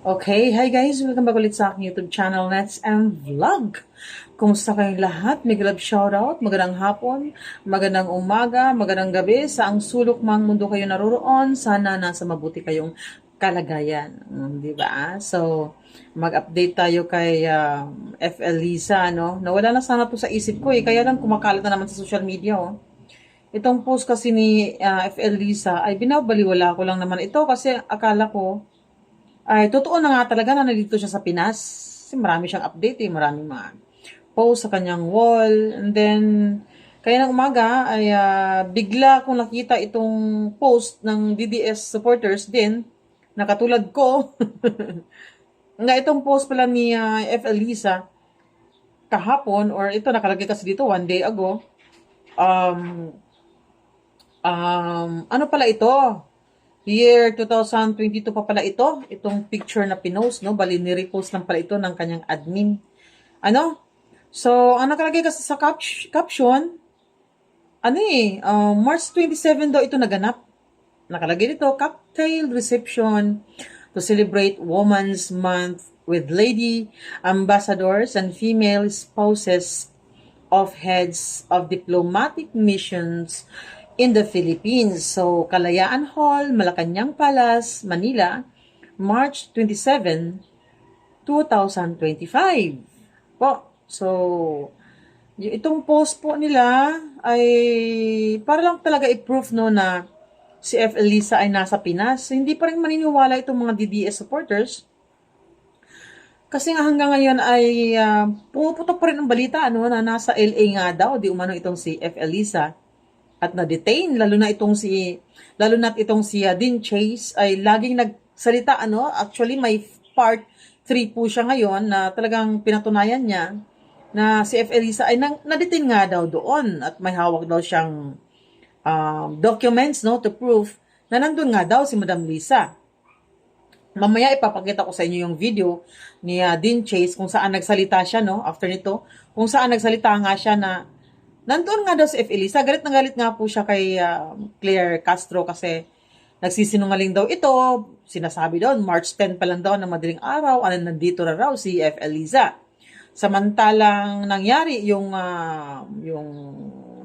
Okay, hi guys! Welcome back ulit sa aking YouTube channel, Nets and Vlog. Kumusta kayong lahat? May love shoutout, magandang hapon, magandang umaga, magandang gabi, sa ang sulok mang mundo kayo naroroon, sana nasa mabuti kayong kalagayan. Mm, di ba? So, mag-update tayo kay uh, FL Lisa, no? Nawala na sana to sa isip ko eh, kaya lang kumakalat na naman sa social media, oh. Itong post kasi ni uh, FL Lisa ay binabaliwala ko lang naman ito kasi akala ko ay totoo na nga talaga na nandito siya sa Pinas. Kasi marami siyang update eh, maraming mga post sa kanyang wall. And then, kaya ng umaga ay uh, bigla kong nakita itong post ng DDS supporters din, na katulad ko, nga itong post pala ni uh, F. Elisa kahapon, or ito nakalagay kasi dito one day ago, um, um, ano pala ito? Year 2022 pa pala ito, itong picture na pinost, no? Bali, ni-repost lang pala ito ng kanyang admin. Ano? So, ang nakalagay kasi sa cap caption, ano eh, uh, March 27 daw ito naganap. Nakalagay dito, cocktail reception to celebrate Women's Month with lady ambassadors and female spouses of heads of diplomatic missions in the Philippines. So, Kalayaan Hall, Malacanang Palace, Manila, March 27, 2025. Po. So, itong post po nila ay para lang talaga i-proof no na si F. Elisa ay nasa Pinas. Hindi pa rin maniniwala itong mga DDS supporters. Kasi nga hanggang ngayon ay uh, pumuputok pa rin ang balita ano, na nasa LA nga daw, di umano itong si F. Elisa at na-detain lalo na itong si lalo na itong si uh, Dean Chase ay laging nagsalita ano actually may part 3 po siya ngayon na talagang pinatunayan niya na si F. Elisa ay na, na-detain nga daw doon at may hawak daw siyang um, documents no to prove na nandun nga daw si Madam Lisa. Mamaya ipapakita ko sa inyo yung video ni uh, Dean Chase kung saan nagsalita siya no after nito kung saan nagsalita nga siya na Nandoon nga daw si F. Elisa, galit na galit nga po siya kay uh, Claire Castro kasi nagsisinungaling daw ito. Sinasabi daw, March 10 pa lang daw na madaling araw, ano nandito na raw si F. Eliza. Samantalang nangyari yung uh, yung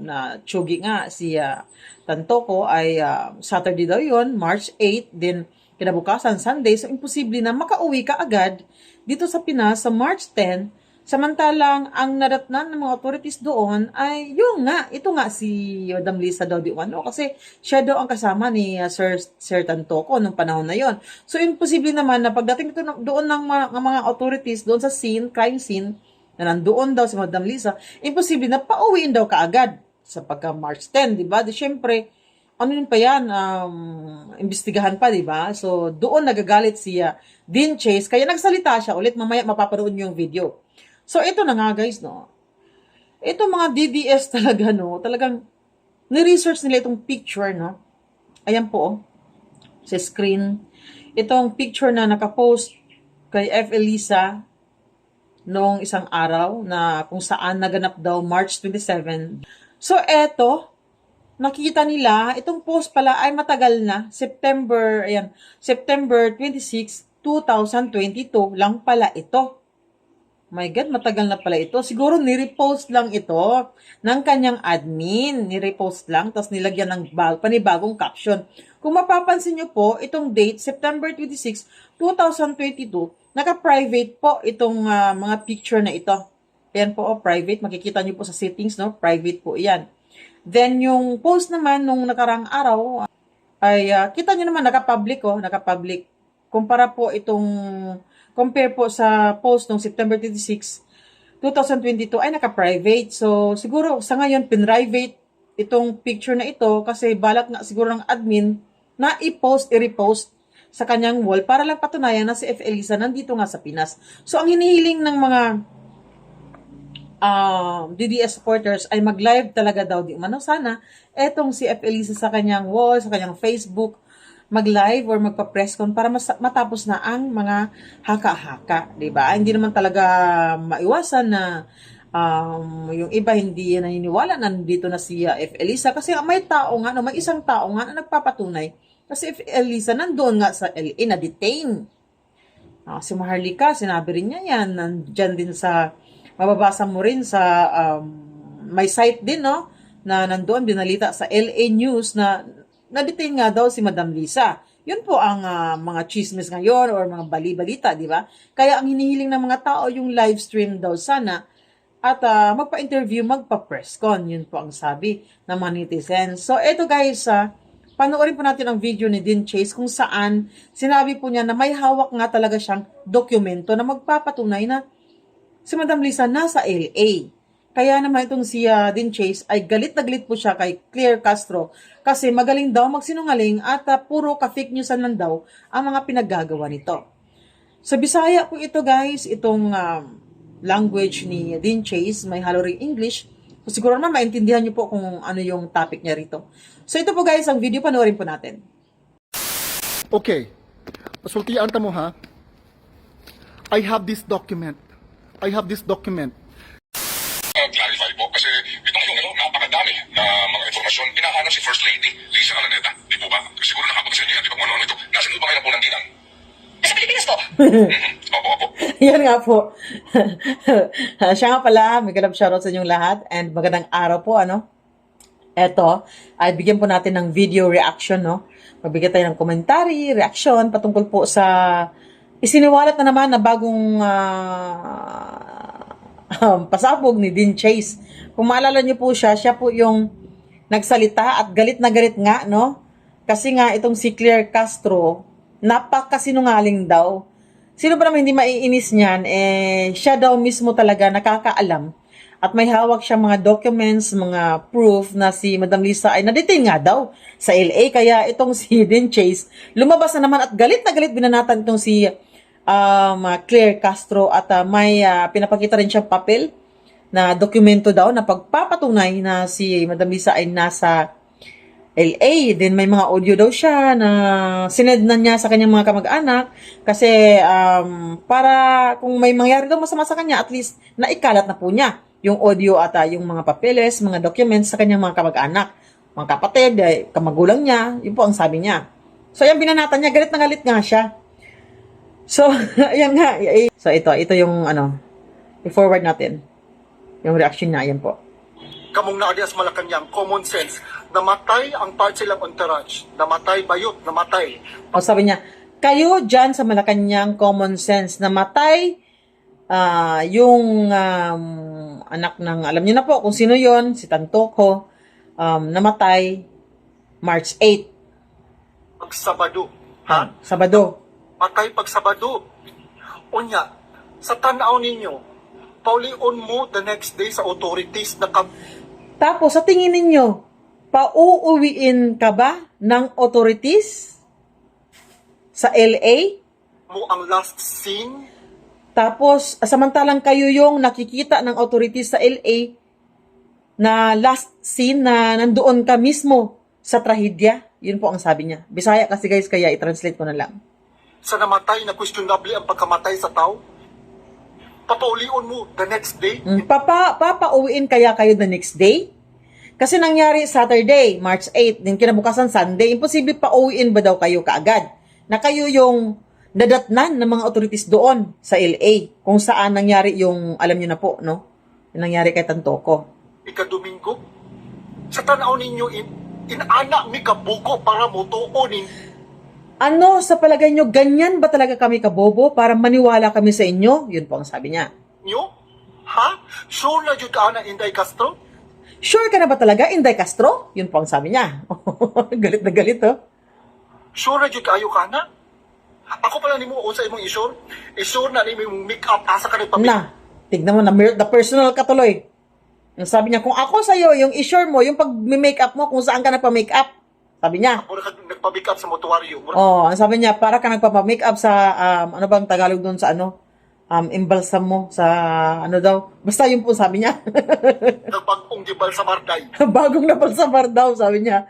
na tsugi nga si uh, Tantoko ay uh, Saturday daw yon March 8, din kinabukasan Sunday. So imposible na makauwi ka agad dito sa Pinas sa March 10 Samantalang, ang nadatnan ng mga authorities doon ay yung nga, ito nga si Madam Lisa daw di ano, kasi siya daw ang kasama ni uh, Sir, Sir Tantoko nung panahon na yon. So, imposible naman na pagdating ito doon ng mga, ng mga authorities doon sa scene, crime scene, na nandoon daw si Madam Lisa, imposible na pauwiin daw kaagad sa pagka March 10, di ba? Di syempre, ano yun pa yan, um, imbestigahan pa, di ba? So, doon nagagalit si uh, Dean Chase, kaya nagsalita siya ulit, mamaya mapapanood niyo yung video. So, ito na nga guys, no. Ito mga DDS talaga, no. Talagang, ni-research nila itong picture, no. Ayan po, oh. Sa screen. Itong picture na nakapost kay F. Elisa noong isang araw na kung saan naganap daw March 27. So, eto, nakita nila, itong post pala ay matagal na, September, ayan, September 26, 2022 lang pala ito. My God, matagal na pala ito. Siguro ni-repost lang ito ng kanyang admin. Ni-repost lang, tapos nilagyan ng bag, panibagong caption. Kung mapapansin nyo po, itong date, September 26, 2022, naka-private po itong uh, mga picture na ito. Ayan po, oh, private. Makikita nyo po sa settings, no? Private po yan. Then, yung post naman nung nakarang araw, ay uh, kita nyo naman, naka-public, oh, naka-public. Kumpara po itong compare po sa post ng September 26, 2022 ay naka-private. So, siguro sa ngayon, pin-private itong picture na ito kasi balak nga siguro ng admin na i-post, i-repost sa kanyang wall para lang patunayan na si F. Elisa nandito nga sa Pinas. So, ang hinihiling ng mga um, DDS supporters ay mag-live talaga daw di umano sana etong si F. Elisa sa kanyang wall, sa kanyang Facebook mag-live or magpa-press con para mas, matapos na ang mga haka-haka, 'di ba? Hindi naman talaga maiwasan na um, yung iba hindi naniniwala na nandito na si uh, F. Elisa kasi may tao nga, no, may isang tao nga na nagpapatunay kasi F. Elisa nandoon nga sa LA na detain. Ah, si Maharlika, sinabi rin niya yan. Nandyan din sa, mababasa mo rin sa, um, may site din, no? Na nandoon, binalita sa LA News na na-detain nga daw si Madam Lisa. Yun po ang ah, mga chismis ngayon or mga bali-balita, di ba? Kaya ang hinihiling ng mga tao yung live stream daw sana at ah, magpa-interview, magpa-press con. Yun po ang sabi ng mga netizens. So, eto guys, ah, panoorin po natin ang video ni Dean Chase kung saan sinabi po niya na may hawak nga talaga siyang dokumento na magpapatunay na si Madam Lisa nasa LA. Kaya naman itong si ah, Dean Chase ay galit na galit po siya kay Claire Castro kasi magaling daw magsinungaling at ah, puro ka-fake newsan lang daw ang mga pinaggagawa nito. Sa Bisaya po ito guys, itong um, language ni Dean Chase, may halo ring English. So, siguro naman maintindihan niyo po kung ano yung topic niya rito. So ito po guys, ang video panoorin po natin. Okay. Pasultian ta mo ha. I have this document. I have this document. Lady Lisa Alaneta. Di po ba? Siguro nakapag sa inyo yan. Di ba kung ano ito? Nasaan po ba kayo ng punang ginang? Sa Pilipinas po. Mhm. Opo, opo. Yan nga po. Siya nga pala, may galap shoutout sa inyong lahat and magandang araw po, ano? Eto, ay bigyan po natin ng video reaction, no? Magbigay tayo ng komentary, reaction, patungkol po sa isiniwalat na naman na bagong ah, pasabog ni Dean Chase. Kung maalala niyo po siya, siya po yung nagsalita at galit na galit nga, no? Kasi nga itong si Claire Castro, napakasinungaling daw. Sino ba naman hindi maiinis niyan? Eh, siya daw mismo talaga nakakaalam. At may hawak siya mga documents, mga proof na si Madam Lisa ay nadetain nga daw sa LA. Kaya itong si Dean Chase, lumabas na naman at galit na galit binanatan itong si um, Claire Castro at ah, may ah, pinapakita rin siyang papel na dokumento daw na pagpapatunay na si Madam Lisa ay nasa LA. Then may mga audio daw siya na sined na niya sa kanyang mga kamag-anak kasi um, para kung may mangyari daw masama sa kanya, at least naikalat na po niya yung audio at ah, yung mga papeles, mga documents sa kanyang mga kamag-anak. Mga kapatid, eh, kamagulang niya, yun po ang sabi niya. So, yan binanatan niya, galit na galit nga siya. So, ayan nga. eh, So, ito, ito yung ano, i-forward natin. Yung reaction niya, ayan po. Kamong naa sa Malacanang, common sense. Namatay ang part silang entourage. Namatay bayot, namatay. O sabi niya, kayo dyan sa Malacanang common sense, namatay ah yung um, anak ng, alam niyo na po kung sino yon si Tantoko, um, namatay March 8, Pag Sabado. Ha? Sabado. Patay pag Sabado. Unya, sa tanaw ninyo, paulion mo the next day sa authorities na kab Tapos, sa tingin ninyo, pauuwiin ka ba ng authorities sa LA? mo ang last scene Tapos, samantalang kayo yung nakikita ng authorities sa LA na last scene na nandoon ka mismo sa trahedya. Yun po ang sabi niya. Bisaya kasi guys, kaya i-translate ko na lang. sa namatay na questionable ang pagkamatay sa tao? Papaulion mo the next day? Mm, Papa, papauwiin kaya kayo the next day? Kasi nangyari Saturday, March 8, din kinabukasan Sunday, imposible pa uwiin ba daw kayo kaagad? Na kayo yung nadatnan ng mga authorities doon sa LA, kung saan nangyari yung, alam niyo na po, no? Yung nangyari kay Tantoko. ikadomingo? Sa tanaw ninyo, in, inana mi kabuko para mutuonin Ano sa palagay nyo, ganyan ba talaga kami kabobo para maniwala kami sa inyo? Yun po ang sabi niya. nyo? Ha? Sure na jud ana Inday Castro? Sure ka na ba talaga, Inday Castro? Yun po ang sabi niya. galit na galit, oh. Sure na jud kayo ka na? Ako pala nimo sa imong isure? Isure na nimo imong make up asa ka nagpapit. Na, tignan mo na, the personal ka tuloy. Yung sabi niya, kung ako sa'yo, yung isure mo, yung pag-make up mo, kung saan ka nagpa-make up. Sabi niya. Mura nagpa-make up sa motuaryo. Mura Oh, ang sabi niya, para ka nagpa-make up sa, um, ano bang Tagalog doon sa ano? Um, embalsam mo sa, ano daw. Basta yun po sabi niya. nagbagong gibal sa Marday. Bagong napalsamar daw, sabi niya.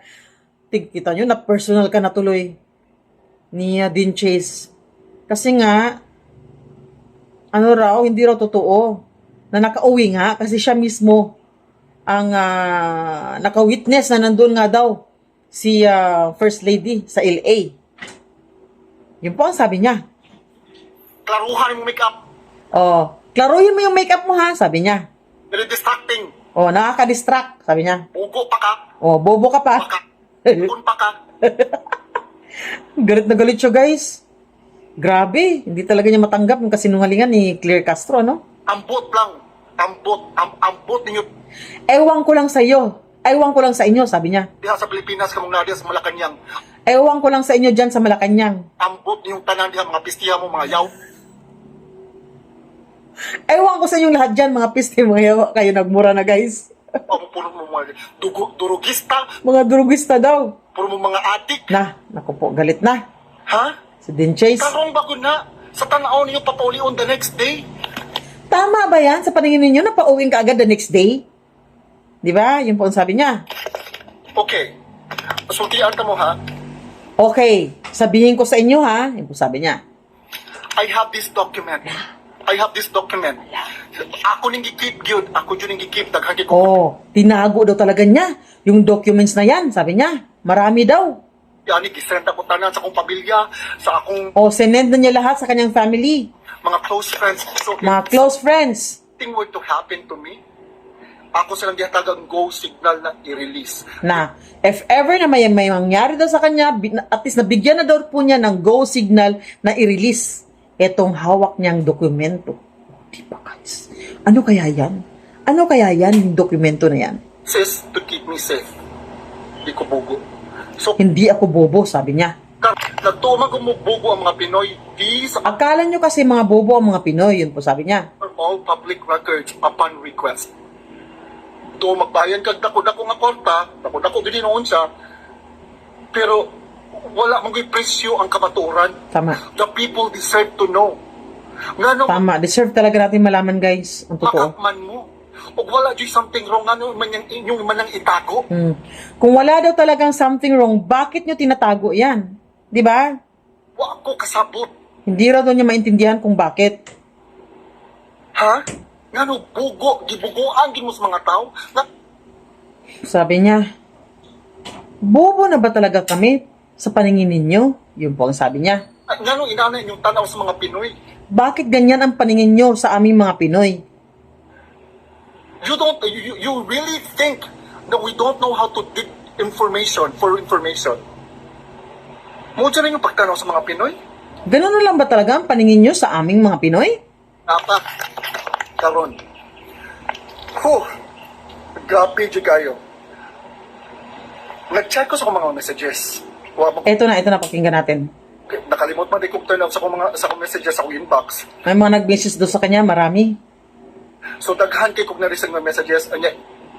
Tig, kita nyo, na personal ka na tuloy ni uh, Dean Chase. Kasi nga, ano raw, hindi raw totoo. Na nakauwi nga, kasi siya mismo ang ah, naka-witness na nandun nga daw si ah, First Lady sa LA. Yun po ang sabi niya. klaruhan yung makeup. Oh, klaruhin mo yung makeup mo ha, sabi niya. Very distracting. Oh, nakaka-distract, sabi niya. Bugo pa ka. Oh, bobo ka pa. Baka. Pa ka. galit na galit siya, guys. Grabe, hindi talaga niya matanggap yung kasinungalingan ni Claire Castro, no? Ambot lang. Ambot. Am ambot ninyo. Ewan ko lang sa iyo. Ewan ko lang sa inyo, sabi niya. Diha sa Pilipinas, kamong nadia sa Malacanang. Ewan ko lang sa inyo dyan sa Malacanang. Ambot ninyong tanan diha, mga pistiya mo, mga yaw. Ewan ko sa inyong lahat dyan, mga piste, mga yawa. Kayo nagmura na, guys. Ang puro mo mga dugo, durugista. Mga durugista daw. Puro mo mga adik. Na, naku po, galit na. Ha? Si Din Chase. Karong bago na. Sa tanaw ninyo papaulion the next day. Tama ba yan sa paningin ninyo na pauwiin ka agad the next day? Di ba? Yun po ang sabi niya. Okay. Sultian ka mo ha. Okay, sabihin ko sa inyo ha. Yun po sabi niya. I have this document. I have this document. Ako ning gikip gyud. Ako jud ning gikip daghan ko. Oh, tinago daw talaga niya. Yung documents na yan, sabi niya. Marami daw. Yani gisend ako tanan sa akong pamilya, sa akong O, sinend na niya lahat sa kanyang family. mga close friends. So Mga close friends. something were to happen to me, ako silang gihatagang go signal na i-release. Na, if ever na may, may mangyari daw sa kanya, at least nabigyan na daw po niya ng go signal na i-release etong hawak niyang dokumento. Di ba guys? Ano kaya yan? Ano kaya yan, yung dokumento na yan? Sis, to keep me safe. Di ko bugo. So, Hindi ako bobo, sabi niya. nagtumang gumubugo ang mga Pinoy. These are Akala niyo kasi mga bobo ang mga Pinoy, yun po sabi niya. all public records upon request. Do magbayan kag dako-dako nga kwarta, dako-dako gid noon siya. Pero wala mong presyo ang kamaturan. Tama. The people deserve to know. Nga nung Tama. Deserve talaga natin malaman, guys. Ang totoo. makakman mo. O wala dyan something wrong, ano man yung inyong man ang itago. Hmm. Kung wala daw talagang something wrong, bakit niyo tinatago yan? Di ba? Wa ako kasabot. Hindi raw daw niya maintindihan kung bakit. Ha? Nga no, bugo, gibugoan gid mo sa mga tao. Nga, Sabi niya, bobo na ba talaga kami sa paningin ninyo? Yun po ang sabi niya. nga no, inana inyong tanaw sa mga Pinoy. Bakit ganyan ang paningin nyo sa aming mga Pinoy? You don't, you, you really think that we don't know how to dig information for information. Mo dyan yung pagtanaw sa mga Pinoy? Ganun na lang ba talaga ang paningin nyo sa aming mga Pinoy? Apa, karon. Huh, grabe dyan kayo. Nag-check ko sa mga messages. Wa Eto na, eto na, pakinggan natin. nakalimot man di ko turn off sa mga sa akong messages sa akong inbox. May mga nag-message doon sa kanya, marami. So daghan kay kog na-receive nga messages anya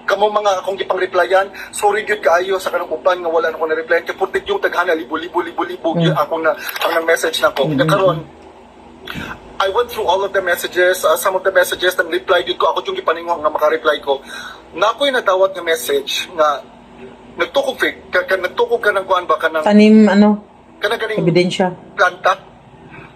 kamo mga akong gipang replyan sorry gyud kaayo sa kanang uban nga wala na ko na reply kay putik yung daghan na libo-libo libo-libo gyud akong na ang na message na ko karon I went through all of the messages uh, some of the messages nang reply gyud ko. Ako yung gipaningon nga maka-reply ko. Na ako'y nadawat nga message nga nagtukog fake ka, ka nagtukog ka ng kuan ba ka ng Tanim, ano, kana ganing ebidensya. planta.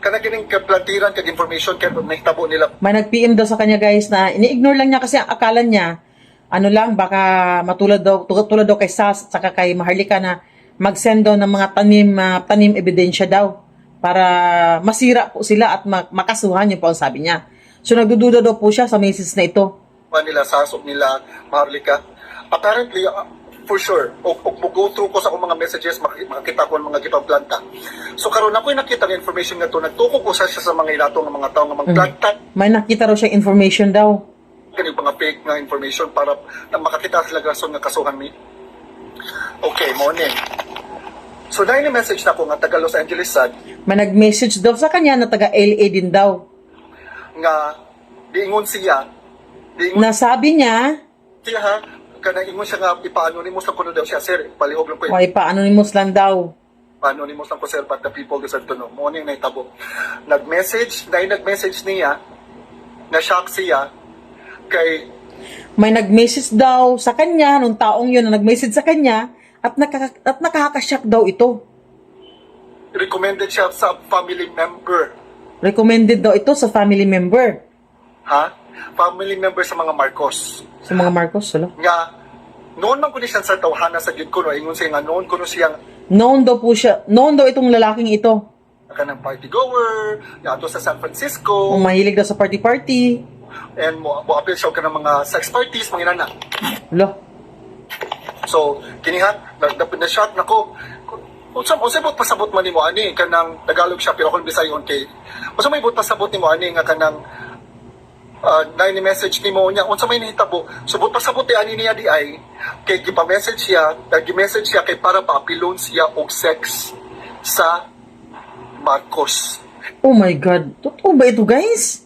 Kana ganing kaplantiran kag information kay nahitabo nila. May nag-PM daw sa kanya guys na ini-ignore lang niya kasi akala niya, ano lang, baka matulad daw, tu- tulad daw kay Sas saka kay Maharlika na mag-send daw ng mga tanim, ah, tanim ebidensya daw para masira po sila at ma- makasuhan yun po ang sabi niya. So nagdududa daw po siya sa message na ito. nila, sasok nila, maharlika. Apparently, uh, for sure, o, o, go through ko sa akong mga messages, mak- makakita ko ang mga gipang planta. So karon ako nakita ng information nga to, nagtukog ko sa siya sa mga ilato ng mga tao nga mga planta, May nakita raw siya information daw. kani mga fake nga information para na makakita sila rason nga kasuhan mi. Okay, morning. So dahil ni message na ko nga taga Los Angeles sad May nag-message daw sa kanya na taga LA din daw. nga diingon siya, diingon Nasabi niya, siya ha, kana ingon siya nga ipa-anonymous lang ko na daw siya, sir, palihog lang ko yun. okay pa, anonymous lang daw. anonymous lang ko sir but the people deserve to know mo yung naitabo nag-message dahil nag-message niya na shock siya kay may nag-message daw sa kanya, nung taong yun na nag-message sa kanya, at, nakaka- at nakakashock daw ito. recommended siya sa family member Recommended daw ito sa family member. ha family member sa mga Marcos Sa mga Marcos, solo. nga noon man ko ni siya sa tawhana sa Jud ko no ingon siya nga noon ko no siyang Known daw po siya, known daw itong lalaking ito. ka ng party goer, yato sa San Francisco, Kung mahilig daw sa party-party. and mo, mo appeal siya ka ng mga sex parties, mga inana. Lo, So, kinihat, na, na, na na ko. Unsa unsa bot pasabot man nimo ani kanang Tagalog siya pero kung Bisayon kay. Unsa may bot pasabot nimo ani nga kanang uh, na ni message nimo niya unsa may nahitabo. So bot pasabot ti ani niya di ay kay gipa-message siya, nag-message siya kay para paapilon siya og sex sa Marcos. oh my God. Totoo ba ito, guys?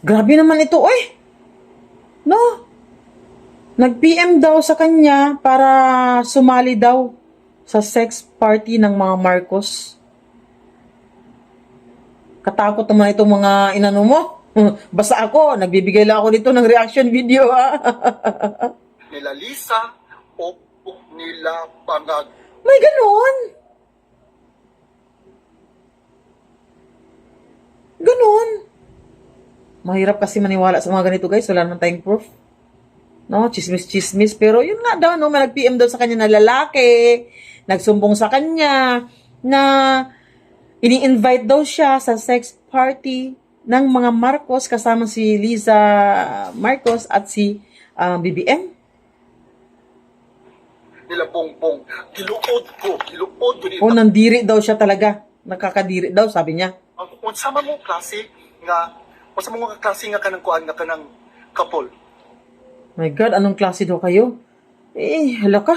Grabe naman ito, oy. No? Nag-PM daw sa kanya para sumali daw sa sex party ng mga Marcos. Katakot naman itong mga inano mo. Basta ako, nagbibigay lang ako nito ng reaction video, ha? Nila Lisa o nila Bangag. May ganon. Ganon. Mahirap kasi maniwala sa mga ganito guys. Wala naman tayong proof. No, chismis-chismis. Pero yun nga daw, no, may nag-PM daw sa kanya na lalaki. Nagsumbong sa kanya na ini-invite daw siya sa sex party ng mga Marcos kasama si Liza Marcos at si ah, BBM. Nila Bongbong. Giluod ko, giluod ko O nandiri daw siya talaga. Nakakadiri daw, sabi niya. ang unsa man mo klase nga unsa mo nga klase nga kanang kuan nga kanang couple My God, anong klase daw kayo? Eh, hala ka.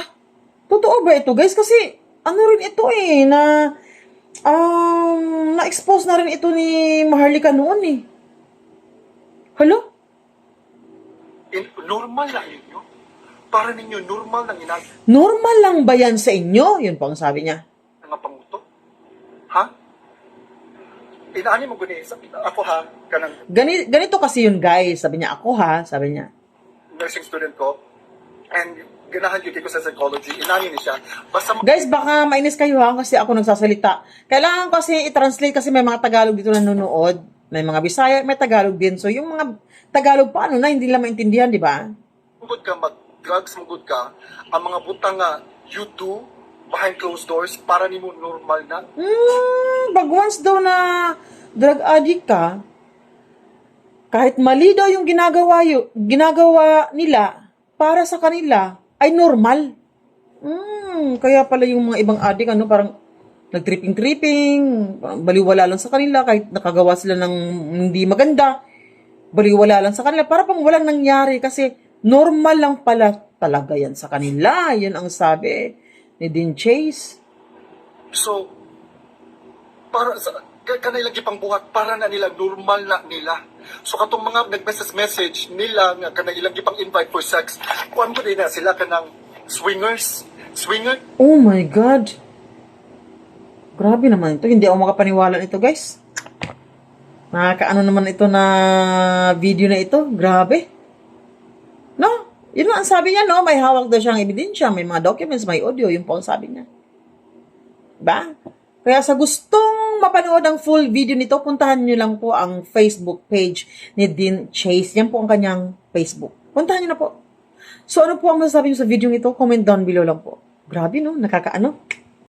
Totoo ba ito, guys? Kasi, ano rin ito eh, na, um, na-expose na rin ito ni Maharlika noon eh. In, normal lang ninyo para ninyo normal nang inag Normal lang ba yan sa inyo? Yun po ang sabi niya. nga panguto ha inaani mo guni ako ha kanang Gani, ganito kasi yun, guys. Sabi niya, ako ha, sabi niya. Nursing student ko and ganahan yun ko sa psychology inani ni siya basta Guys, baka mainis kayo ha kasi ako nagsasalita. Kailangan kasi i-translate kasi may mga Tagalog dito na nanonood. May mga Bisaya, may Tagalog din. So, yung mga Tagalog paano na, hindi nila maintindihan, di ba? mugod ka mag drugs mugod ka ang mga butang nga you do behind closed doors para nimo normal na Hmm, pag once daw na drug addict ka, kahit mali daw yung ginagawa, yu, ginagawa nila para sa kanila, ay normal. Hmm, kaya pala yung mga ibang addict, ano, parang nagtripping-tripping, baliwala lang sa kanila, kahit nakagawa sila ng hindi maganda, baliwala lang sa kanila, para pang walang nangyari, kasi normal lang pala talaga yan sa kanila. Yan ang sabi ni Dean Chase. So, para sa ka- kanay lagi pang buhat para na nila normal na nila. So katong mga nag-message message nila nga kanay ilang gipang invite for sex, kuan din na sila kanang swingers, swinger. Oh my God. Grabe naman ito. Hindi ako makapaniwala nito, guys. Nakakaano naman ito na video na ito. Grabe. No? Yun ang sabi niya, no? May hawak daw siyang ebidensya. May mga documents, may audio. Yun po ang sabi niya. Ba? Kaya sa gustong mapanood ang full video nito, puntahan niyo lang po ang Facebook page ni Dean Chase. Yan po ang kanyang Facebook. Puntahan niyo na po. So ano po ang masasabi niyo sa video nito? Comment down below lang po. Grabe no, nakakaano.